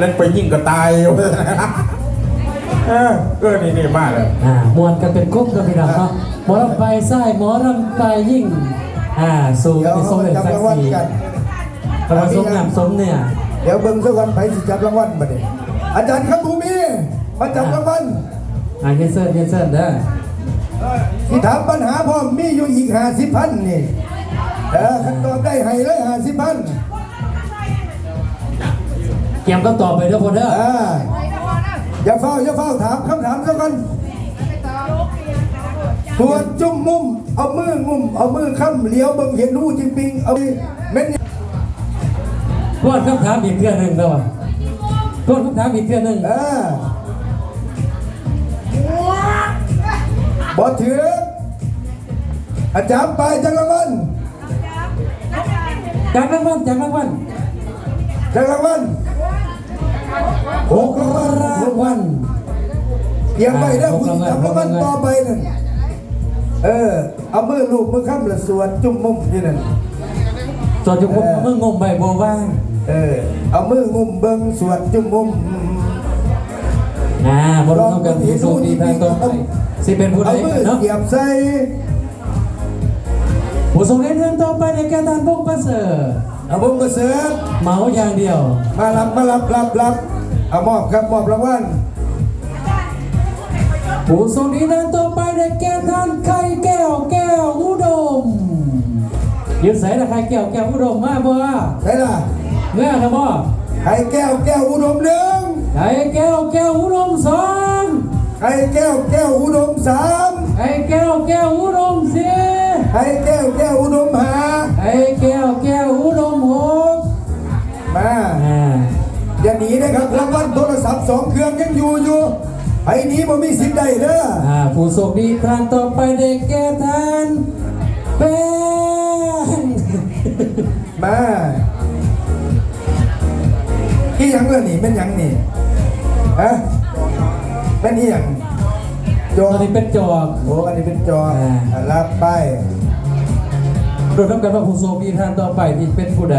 เล่นไปยิ่งก็ตายเออเออนี่นี่มากเลยอ่ามวนกันเป็นกลุ่มกันพี่น้องเนาะหมอลำไปไส้หมอลำไปยิ่ง อ่าสู่เดี๋ยวเป็นสเขามเด็จจับสักรางวัลสีกันประมาณสมงามสมเนี่ย เดี๋ยวเบิ่งสักวันไปสิจับรางวัลมาดิอาจารย์ครับภูมิมาจับรางวัลอ่าเยนเซอร์เยนเซอร์เด้อที่ถามปัญหาพ่อมีอยู่อีกห้าสิบพันนี่เออคันตอบได้ให้เลยห้าสิบพันเกี ยมก็ตอบไปเด้อพอเด้ออ่าอย่าเฝ้าอย่าเฝ้าถามคำถามสักวันตัวจุ่มมุม เอามืองุมเอามือค้ำเลี้ยวเบิ่งเห็นรูจริงปิงเอาเม็ดพวดคำถามอีกเทื่อหนึ่งเด้อพวดคำถามอีกเทื่อหนึ่งอ่าบอถืออาจารย์ไปจังรางวัลจากรางวัลจากรางวัลจังรางวัล หกรางวัลรางวัลเตรียมไปแล้วคุณจับรางวัลต่อไปนั่นเออ เอามือลูบมือค้ำละส่วนจุ่มมุมนี่นั่นส่วนจุกผมเมื่องมใบบัวว่างเออ เอามืองุมเบิ่งส่วนจุ่มมุมอ่าบรมกันผู้โชคดีทางต่อไปสิเป็นผู้ใดเอามืกัอนเนาะเหยียบใส่ผู้ทรงเล่นเรื่องต่อไปในแก่ทานพงประเสริฐเอาบุ้งกระเสือเมาอย่างเดียว มารับมารับรับรับ เอามอบครับมอบรางวัลผู้ทรงดีนั้นต่อไปในแก่ทานไข่แก้วแก้วอุดมยืนใส่ละไข่แก้วแก้วอุดมมาบ่ใช่ล่ะเมื่อนะบ่ไข่แก้วแก้วอุดมหนึ่งไข่แก้วแก้วอุดมสองไข่แก้วแก้วอุดมสามไข่แก้วแก้วอุดมสี่ไข่แก้วแก้วอุดมห้าไข่แก้วแก้วอุดมหกมา อ่าอย่าหนีนะครับรางวัลโทรศัพท์สองเครื่องยังอยู่อยู่ไอ้นี้บ่มีสิทธิ์ใดเด้ออ่าผู้โชคดีครั้งต่อไปในแก่ทานเป็นมาอีหยังเรื่องนี่เป็นหยังนี่ฮะเป็นอีหยังจตออนนี้เป็นจอกโอ้อันนี้เป็นจออ่าอะรับไปโดยทำกันว่าผู้โชคดีท่านต่อไปที่เป็นผู้ใด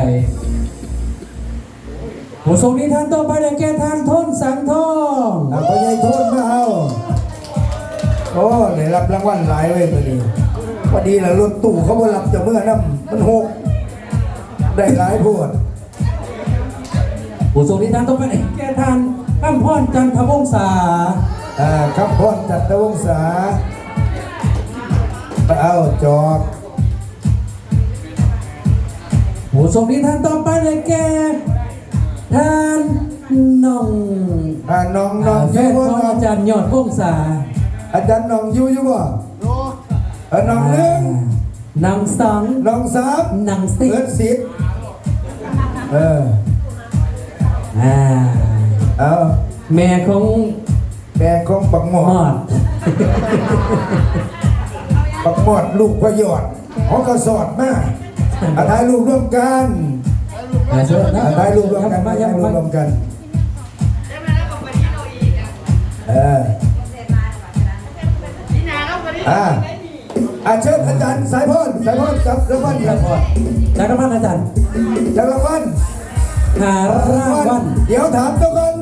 ผู้โชคดีท่านต่อไปได้แก่ท่านทนสังทองอะพ่อใหญ่โทษมาเอาโอ้ได้รับรางวัลหลายเว้ยตัวนี้พอดีละรถตู้เขาบ่รับจะเมื่อน้ำมันหกได้หลายโพวดผู้โชคดีท่านต่อไปได้แก่ท่านอ้ำพรจันทวงศาอ่าครับพรจันทวงศาไปเอาจอบผู้โชคดีท่านต่อไปได้แก่ ท่านน้องอ่าน้องน้อ่าองแฟอยู่นบ่ของน้องอาจารย์ยอดวงศาอาจารย์น้องอยู่อยู่บ่เออน้องหนึ่งนางสองน้องสามนางสิเอิร์ดสิบเอออ่าเอาแม่ของแม่ของปักหมอหอด ดปักหมอดลูกพยอดเขาก็สอดมาอาถ่ายรูปร่วมกัน อ่าเชิญนะอาถ่ายรูปร่วมกันมาถ่ายยัรูงปร่วมกันเอออ่าอาเชิญอาจารย์สายพรสายพรจับรางวัลครับจากรางวัลอาจารย์จับรางวัลหารางวัลเดี๋ยวถามตัวกัน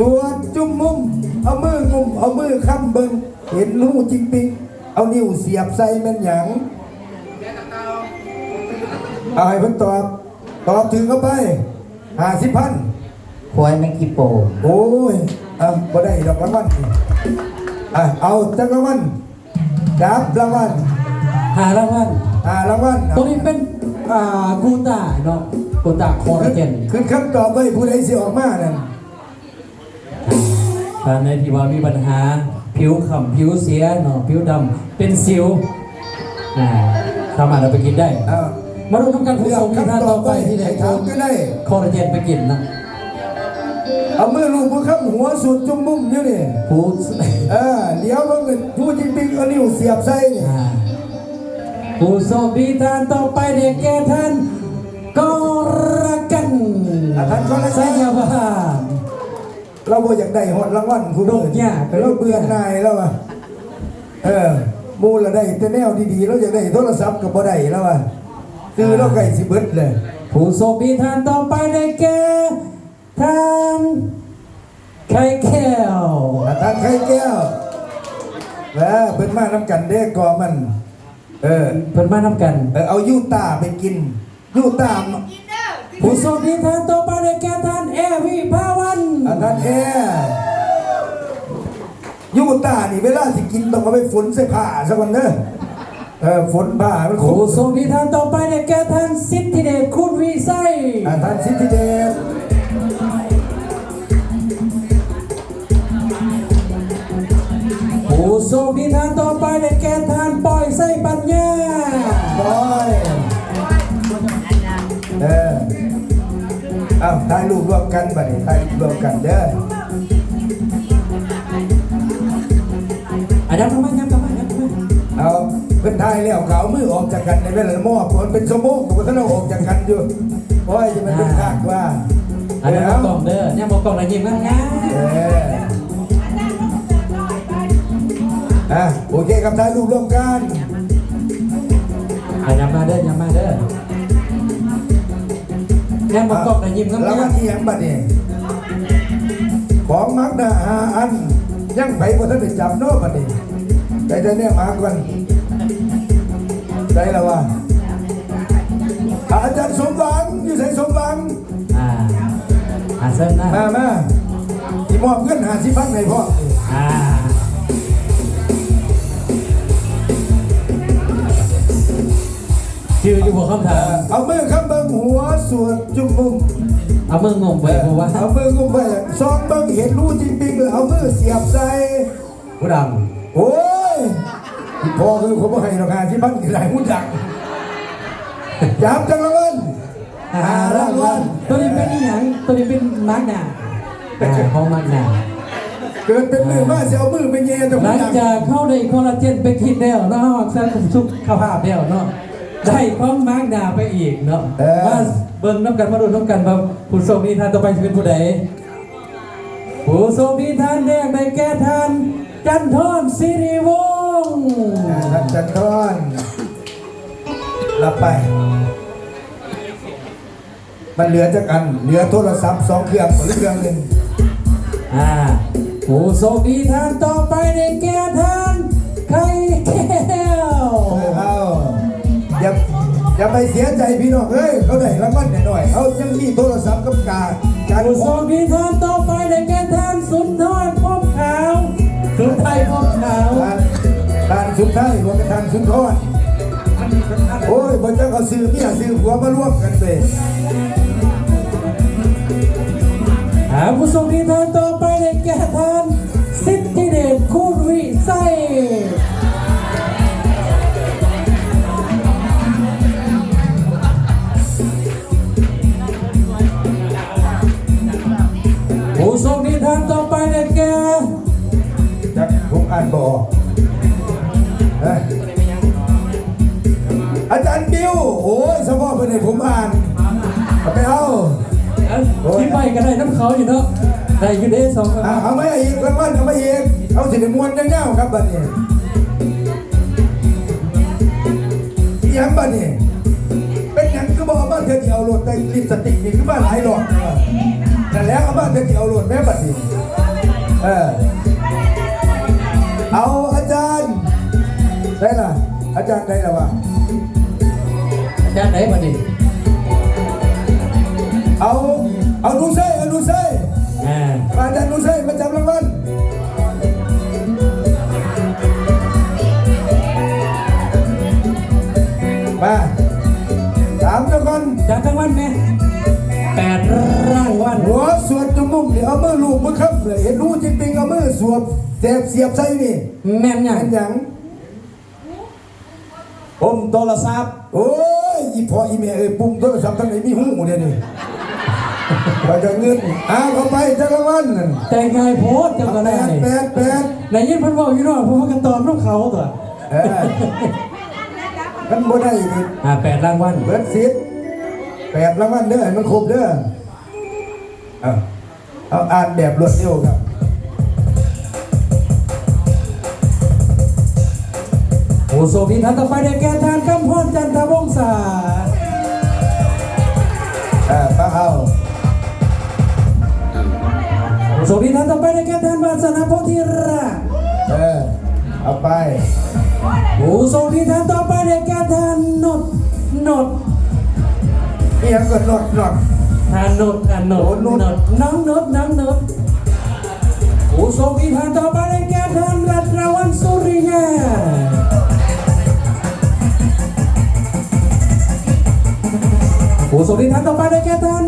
ตัวจุ่มมุม เอามืองุม เอามือค้ำเบิงเห็นรูจริงปิงเอานิ้วเสียบใส่แม่นหยังเอาให้เพิ่นตอบ ตอบถึงเข้าไปห้าสิบพันควายแมงกีโปโอ้ยอะบ่ได้ดอกรางวัลอะเอาจักรางวัลจับรางวัลหารางวัลอ่ารางวัลตัวนี้เป็นอ่ากูต้าเนาะกูต้าคอลลาเจนขึ้นคำตอบไปผู้ใดสิออกมานั่นถ้าในที่ว่ามีปัญหา ผิวขำผิวเสียเนาะผิวดำเป็นสิวอ่าสามารถเอาไปกินได้เอา มาดูทำการผู้เลือชกมที่ท่านคำตอต่อบไปไปที่ไหนให้คถามก็ได้คอลลาเจนไปกินนะเอามือลูบมือค้ำหัวสุดจุ่มมุมอยู่นี่ผู้เออเดี๋ยวมันก็ดูจริงๆเอานิ้วเสียบใส่นี่อ่าผู้โชคดีท่านต่อไปเด็กแก่ท่านกรกันอะท่านก็เลยสยามบาลเราบ่อยากได้หอดรางวัลคุณโดดยากเราเบื่อหน่ายแล้วอะเออหมูละได้แต่แนวดีๆเราอยากได้โทรศัพท์ก็บ่ได้แล้วอะ คือเราไก่สิเบิดเลย ผู้โชคดีท่านต่อไปได้แก่ทานไข่แก้วอาจารย์ไข่แก้วแล้วเพิ่นมาน้ำกันเด้กอมัน เออเพิ่นมานํกันเออเอายูตาไปกินยูตาผู้โชคดีท่านต่อไปได้แก่ท่านแอร์วิภาวันอาจารย์แอร์ยูตานี่เวลาสิกินต้องเอาไปฝนใส่ผ้าสักวันเด้อ เออฝนผ้ามันขมผู้โชคดีท่านต่อไปได้แก่ท่านสิทธิเดชคุณวิไสอาจารย์สิทธิเดชผู้โชคดีท่านต่อไปได้แก่ท่านปอยไส้ปัญญาบอยเออเอาถ่ายรูปรวมกันบัดนี้ถ่ายรูปรวมกันเด้ออันนั้นทำไมครับทำไมครับทำไม เอาเพิ่นถ่ายแล้วเขาเอามือออกจากกันในเวลาหม้อผลเป็นสมองกับท่านเอาออกจากกันอยู่โอ้ยจะมันเป็นคากว่าอันนั้นเอมากล่องเด้อเนี่ยมากล่องอะไรยิ้มกันนะเอออะโอเคครับถ่ายรูปร่วมกันอันนั้นมาเด้อยังมาเด้อเนี่ยมากล่องอะไรยิ้มกันแล้วนะมาที่ยังบัดนี้ของมักนะหาอันยังไปบ่ทันได้จับเนาะบัดนี้ได้แต่เนี่ยมาก่อน ได้แล้วว่าอาจารย์สมหวังอยู่ไหนสมหวังอ่าอ่าเส้นนะมามาที่มอบเงินหาสิพันให้พ่ออ่าชื่ออยู่บนคำถามเอามือข้ามเบิ้งหัวสวดจุ่มมุมเอามืองงไปเพราะว่าเอามืองุมไปซองเบิ้งเห็นรู้จริงๆเลยเอามือเสียบใส่ผู้ดโอ้ยที่ พ่อคือผมบ่ให้ราคาที่พันกี่ไรมุดดังจับจังละวันำหารางวัลตัวนี้เป็นอีหยังตัวนี้เป็นมาร์กหนาอ่าของมาร์กหนาเกิดเป็นมือมาเสียเอามือไปเงี้ยตรงหลันี้งจากเข้าได้คอลลาเจนไปกินแล้วเนาะสร้างสุขภาพแล้วเนาะได้ของมาร์กหนาไปอีกเนาะมาเบิ่งน้ำกันมาดูน้ำกันว่าผู้โชคดีท่านต่อไปจะเป็นผู้ใดผู้โชคดีท่านแรกได้แก่ท่านจันทร์สิริวง ศ์ท่านจันทรรับไป มันเหลือจากอัน เหลือโทรศัพท์สองเครื่องหรือเครื่องหนึ่งอ่าผู้โชคดีท่านต่อไปได้แก่ท่านไข่แก้วเอาอย่าอย่าไปเสียใจพี่น้องเอ้ยเขาได้รางวัลหน่อยๆเขายังมีโทรศัพท์กับการการผู้โชคดีท่านต่อไปได้แก่ท่านสุนทรพบขาวสุนไทยพบขาวทานทาน สุดท้ายว่าเป็นทานสุดทอดโอ้ยบนเจ้าเขาซื้อเมียซื้อผัวมาร่วมกันเลยหาผู้โชคดีท่านต่อไปได้แก่ท่านสิทธิเดชคุณวิไส อยู่เนาะได้อยูเด้สองคนอะเอาไม่อีกรางวัลเอาไม่อีกเอาสิได้มวนยังเงาครับบัดนี้อิหยังบัดนี้เป็นหยังก็บอกว่าเธอที่เอาโหลดแต่ลิปสติกนี่คือบ้านหลายดอกเออแต่แล้วเอาบ้านเธอที่เอาโหลดแม่บัดนี้เออเอาอาจารย์ได้ล่ะอาจารย์ได้ล่ะวะอาจารย์ไหนมาดิเอาเอา ลูเซ่เอาลูเซ่อ่าอาจารย์ลูเซ่มาจับรางวัลมาสามทุกคนจากทั้งวันไหมแปดร่างวันหัวสวดจมูกเดี๋ยวเอามือลูบมือครับเลยเห็นรู้จริงๆเอามือสวบเสียบเสียบใส่นี่แม่นยังเป็นหยังผมโทรศัพท์โอ้ยอีพ่ออีแม่เอ้ยปุ่มโทรศัพท์ทั้งไหนมีหูเดี๋ยวนี้ ไปจะเงินเอาเข้าไปจักรวันนั่นแต่งกายโพสต์เจ้าก็แปได้ดแปดแปดในยินเพันบอกอยู่เนาะเพราะว่ากันตอบลูกเขาตัวเออมันบ่ได้นี่อ่าแปดรางวัลเบิดสิทธิ์แปดรางวัลเด้อให้มันครบเด้อเอาเอาอ่านแบบรวดเร็วครับผู้โชคดีท่านต่อไปได้แก่ท่านกำพรจันทวงศา อ่าป้าเอา สวัสดีท่านต่อไปในแก่ท่านวาสนาโพธิราชเออเอาไปผู้ทรงที่ท่านต่อไปในแก่ท่านนดนดนี่ยังก็หลดหลดท่านนดท่านนดนดน้องนดน้องนดผู้ทรงที่ท่านต่อไปในแก่ท่านรัตนวันสุริยาผู้ทรงที่ท่านต่อไปในแก่ท่าน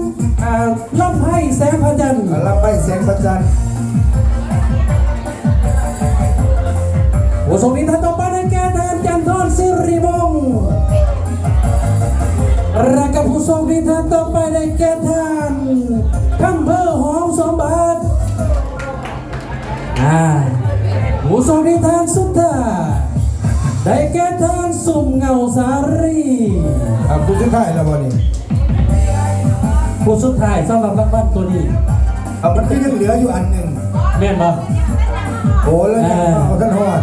ลำไพ่แสงพระจันทร์เอารับไปเสียงประจันผู้ทรงที่ท่านต่อไปในแก่ท่านจันทร์สิริวงศ์และกับผู้ทรงที่ท่านต่อไปในแก่ท่านคำเพอหอมสมบัติอ่าผู้ทรงที่ท่านสุดท้ายได้แก่ท่านสุ่มเงาสารีอะคุณสุดท้ายแล้วบ่นี่ ผู้สุดท้ายสำหรับรางวัลตัวนี้เอามันก็ยังเหลืออยู่อันหนึ่งแม่นบ่โอ้แล้วยังเอาท่านหอด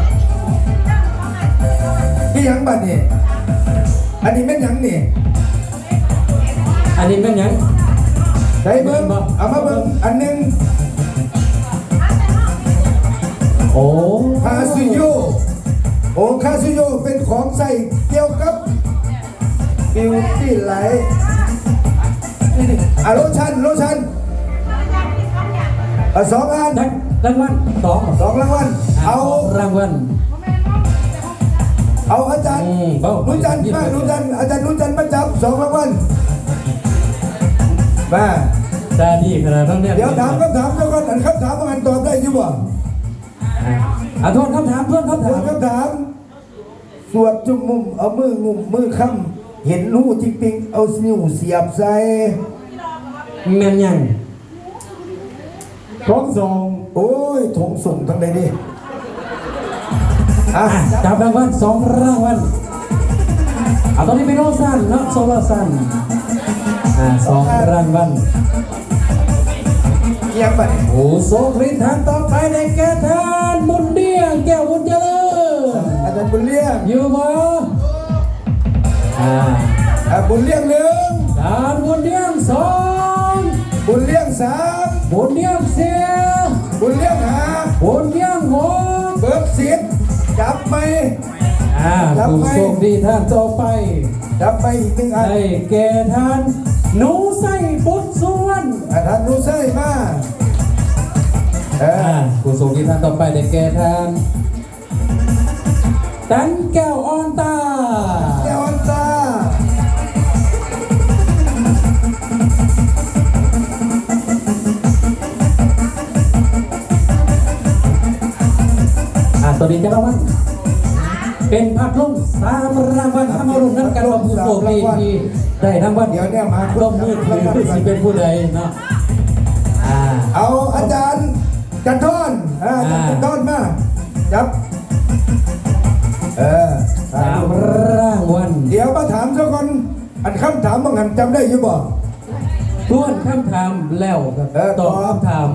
นี่ยังบัดนี่อันนี้แม่นยังนี่อันนี้เป็นหยังได้เบิ้งเอามาเบิ้งอันหนึ่งโอ้คาซิโยโอ้คาซิโยเป็นของใส่เกี่ยวกับบิวตี้ไลท์ อะโลชั่นโลชั่นอะสองอันได้รางวัลสองสองรางวัลเอา รางวัลเอาอาจารย์อืมเบ้านุจันทร์มานุจันทร์อาจารย์นุจันทร์มาจับสองรางวัลมาตาดีขนาดนั้นเนี่ยเดี๋ยวถามคำถามเจ้าก่อนอันคำถามมันตอบได้อยี่บ่อะทวนคำถามทวนคำถาถามมคำถาม สวดจุมมุมเอามืองุมมือค้ำ เห็นรูจิกปิงเอานิ้วเสียบใส่แม่นยังท้องส่งโอ้ยถงส่งทั้งใดดิอะอะจับรางวัลสองรางวัลเอาตอนนี้เป็นโอซันเนาะโซลาซันอ่าสองรางวัลเกียงบัดโอ้โซคริสทานต่อไปในแก่ทานบุญเดียงแก้วบุญเจริญอาจารย์บุญเลี้ยงอยู่บ่ อ่าอะบุญเลี้ยงหนึ่งทานบุญเดียงสองบุญเลี้ยงสามบุญเดียงสี่บุญเลี้ยงห้าบุญเดียงหกเบิกสิบจับไหมอ่ารับผู้ไปโชคดีท่านต่อไป จับไปอีกหนึ่งอันได้แก่ท่านหนูไส้ปุตส่วนอาจารย์รู้ใช่มาเออ่าอผู้โชคดีท่านต่อไปได้แก่ท่านตันแก้วออนตาแก้วอันตา อ่าตัวนี้จะรางวัลเป็นภาพลุ่มสามรางวัลทำมารุนน้ำกันว่าผู้โชคดีที่ได้รางวัลเดี๋ยวเนี่ยมาร่วมมือถือสิเป็นผู้ใดเนาะอ่าเอาอาจารย์จันทอนอ่าอาจารย์จันทอนมาจับเออสามรางวัลเดี๋ยวมาถามเจ้าก่อนอันคำถามบางอันจำได้อยังบ่ทวนคำถามแล้วครับเออตอบตอบคำถาม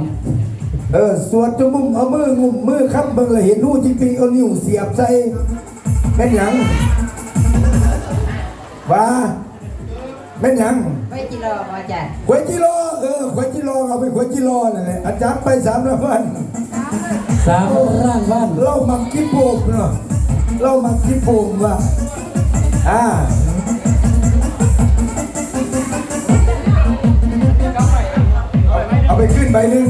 เออสวดจมุมเอามืองุมมือค้ำเบิ่งเลยเห็นรูจริงๆเอานิ้วเสียบใส่เป็นหยังว่าเป็นหยังไปจิรอบ่อาจารย์ขวยจิโร่เออขวยจิโร่เอาไปขวยจิโร่นั่นแหละอาจารย์ไปสามรางวัลสามรางวัลเรามักกินโป่งเนาะเรามักกินโป่งว่ะอ่าเอาไปขึ้นใบหนึ่ง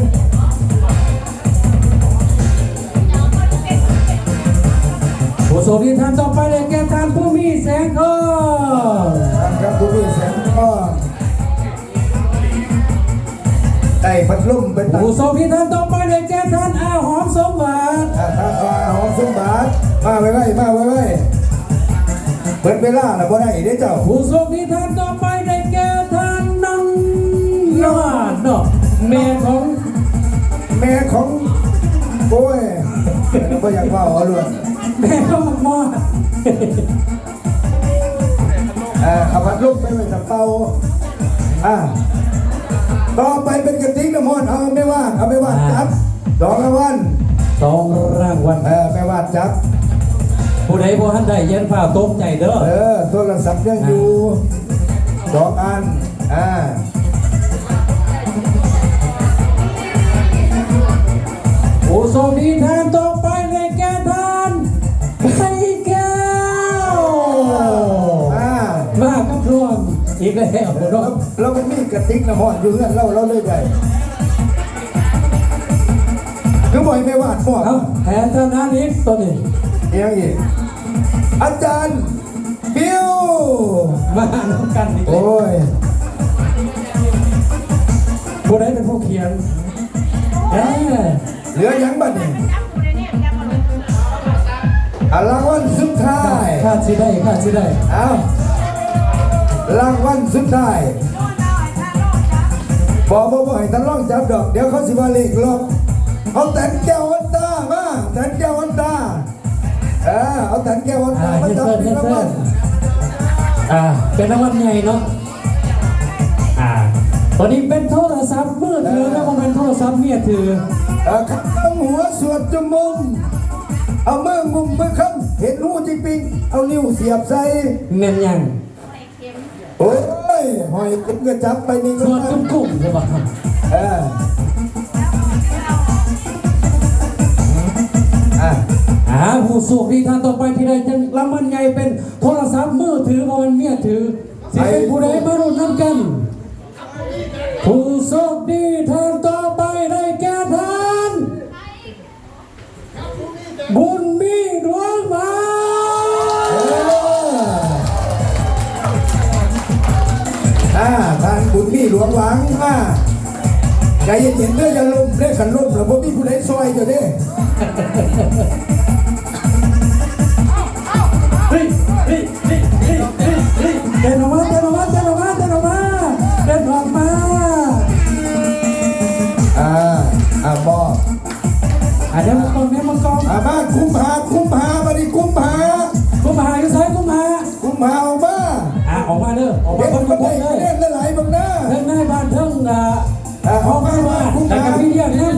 ผู้โชคดีท่านต่อไปได้แก่ท่านผู้มีแสงทองท่านครับผู้มีแสงก็ได้พัดลมเป็นตังผู้โชคดีท่านต่อไปได้แก่ท่านอาหอมสมบัติอ่าท่านว่าหอมสมบัติมาไว้ไว้มาไว้ไว้เปิดเวลาแล้วบ่ได้เด้เจ้าผู้โชคดีท่านต่อไปได้แก่ท่านน้องยอดเนาะแม่ของแม่ของโอ้ยบ่อยากเว่าเอาเลย แม่ของมอดเอ่อเอาพัดลมไปไว้ตะเป่าอ่าต่อไปเป็นกระติกน้ำมันเอาไม่ว่าเอาไม่ว่าจับดอกละวันสองรางวัลเออไม่ว่าจับ ผู้ใดบ่ทันได้เย็นฝ่าตกใจเด้อเออโทรศัพท์ยังอยู่ดอกอันอ่าแล้วเนาะเราไม่มีกระติกน้ำมันอยู่เงื่อนเราเราเลยได้ก็บ่อยไม่วาดหมวกเอาแทนธนานิกตัวนี้เอียงอีกอาจารย์บิวมาน้ำกันอีกแล้วโอ้ยผู้ใดเป็นผู้เขียนเอ้ยเหลือหยังบัดนี้อะรางวัลสุดท้ายคาดสิได้คาดสิได้เอา รางวัลสุดท้ายบอกบอกบอกให้ท่านลองจับดอก เดี๋ยวเขาสิว่าเลขลบเอาแตนแก้ววันตามาแตนแก้ววันตาเออเอาแตนแก้ววันอ่าตามาเฮ็ดจับเซิร์เป็นเฮ็ดรางเซิวัลร์อ่าเป็นรางวัลใหญ่เนาะอ่าตัวนี้เป็นโทรศัพท์มือถือนะมันเป็นโทรศัพท์เมียถือเออขับหัวสวดจมุมเอามือมุมมือคำเห็นหูจริงปิงเอานิ้วเสียบใส่แม่นยังโอ้ย หอยกุ้งกระจับไปนี่ส่วนกุ้งกุ้งใช่ปะเอออะอ่าผู้สูกที่ท่านต่อไปที่ได้จังรางวัลใหญ่เป็นโทรศัพท์มือถือเพราะมันเมียถือสิเป็นผู้ใดมารุ่นน้ำกัน ผู้โชคดีท่านต่อไปได้แก่ท่านบุญมีดวงมาานบุญมีหลวงหวังมาใจเย็นๆเด้ออย่าลมเด้อขันลมแล้วบ่มีผู้ใดซอยเจ้าเด้เฮ้ยเฮ้ยเฮ้ยเฮ้ยเฮ้ยเฮ้ยเดินออกมาเดินออกมาเดินออกมาเดินออกมาเดินออกมาอ่าอ่าบออะเดี๋ยวมังกรเดี๋ยวมังกรอ่ามาคุ้มหาคุ้ม ทิงหน้าบ้านทั้งอ่าอ่ออกมาว่าแต่กับพี่เดียนั่น